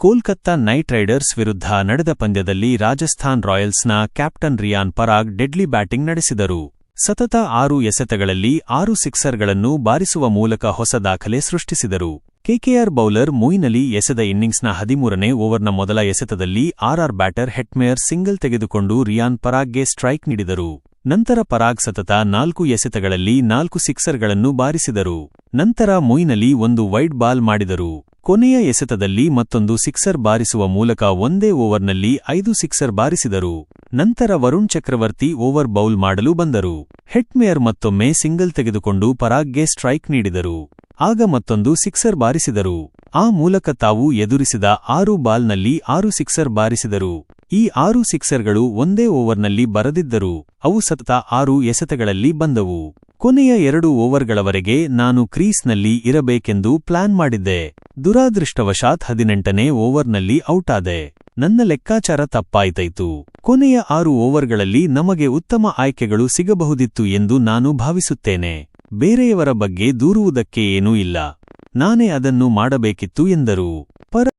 Kolkata night Riders ವಿರುದ್ಧ ನಡೆದ ಪಂದ್ಯದಲ್ಲಿ Rajasthan ರಾಯಲ್ಸ್ನ captain Riyan Parag deadly batting ನಡೆಸಿದರು. ಸತತ ಆರು ಎಸೆತಗಳಲ್ಲಿ ಆರು ಸಿಕ್ಸರ್ಗಳನ್ನು ಬಾರಿಸುವ ಮೂಲಕ ಹೊಸ ದಾಖಲೆ ಸೃಷ್ಟಿಸಿದರು. ಕೆಕೆಆರ್ ಬೌಲರ್ ಮೊಯಿನಲಿ ಎಸೆದ ಇನ್ನಿಂಗ್ಸ್ನ ಹದಿಮೂರನೇ ಓವರ್ನ ಮೊದಲ ಎಸೆತದಲ್ಲಿ ಆರ್ಆರ್ ಬ್ಯಾಟರ್ ಹೆಟ್ಮೇಯರ್ ಸಿಂಗಲ್ ತೆಗೆದುಕೊಂಡು ರಿಯಾನ್ ಪರಾಗ್ಗೆ ಸ್ಟ್ರೈಕ್ ನೀಡಿದರು. ನಂತರ ಪರಾಗ್ ಸತತ ನಾಲ್ಕು ಎಸೆತಗಳಲ್ಲಿ ನಾಲ್ಕು ಸಿಕ್ಸರ್ಗಳನ್ನು ಬಾರಿಸಿದರು. ನಂತರ ಮೊಯಿನಲಿ ಒಂದು ವೈಡ್ ಬಾಲ್ ಮಾಡಿದರು. ಕೊನೆಯ ಎಸೆತದಲ್ಲಿ ಮತ್ತೊಂದು ಸಿಕ್ಸರ್ ಬಾರಿಸುವ ಮೂಲಕ ಒಂದೇ ಓವರ್ನಲ್ಲಿ ಐದು ಸಿಕ್ಸರ್ ಬಾರಿಸಿದರು. ನಂತರ ವರುಣ್ ಚಕ್ರವರ್ತಿ ಓವರ್ ಬೌಲ್ ಮಾಡಲು ಬಂದರು. ಹೆಟ್ಮೇಯರ್ ಮತ್ತೊಮ್ಮೆ ಸಿಂಗಲ್ ತೆಗೆದುಕೊಂಡು ಪರಾಗ್ಗೆ ಸ್ಟ್ರೈಕ್ ನೀಡಿದರು. ಆಗ ಮತ್ತೊಂದು ಸಿಕ್ಸರ್ ಬಾರಿಸಿದರು. ಆ ಮೂಲಕ ತಾವು ಎದುರಿಸಿದ ಆರು ಬಾಲ್ನಲ್ಲಿ ಆರು ಸಿಕ್ಸರ್ ಬಾರಿಸಿದರು. ಈ ಆರು ಸಿಕ್ಸರ್ಗಳು ಒಂದೇ ಓವರ್ನಲ್ಲಿ ಬರದಿದ್ದರು, ಅವು ಸತತ ಆರು ಎಸೆತಗಳಲ್ಲಿ ಬಂದವು. ಕೊನೆಯ ಎರಡು ಓವರ್ಗಳವರೆಗೆ ನಾನು ಕ್ರೀಸ್ನಲ್ಲಿ ಇರಬೇಕೆಂದು ಪ್ಲಾನ್ ಮಾಡಿದ್ದೆ. ದುರಾದೃಷ್ಟವಶಾತ್ ಹದಿನೆಂಟನೇ ಓವರ್ನಲ್ಲಿ ಔಟಾದೆ. ನನ್ನ ಲೆಕ್ಕಾಚಾರ ತಪ್ಪಾಯ್ತೈತು. ಕೊನೆಯ ಆರು ಓವರ್ಗಳಲ್ಲಿ ನಮಗೆ ಉತ್ತಮ ಆಯ್ಕೆಗಳು ಸಿಗಬಹುದಿತ್ತು ಎಂದು ನಾನು ಭಾವಿಸುತ್ತೇನೆ. ಬೇರೆಯವರ ಬಗ್ಗೆ ದೂರುವುದಕ್ಕೆ ಏನೂ ಇಲ್ಲ. ನಾನೇ ಅದನ್ನು ಮಾಡಬೇಕಿತ್ತು ಎಂದರು.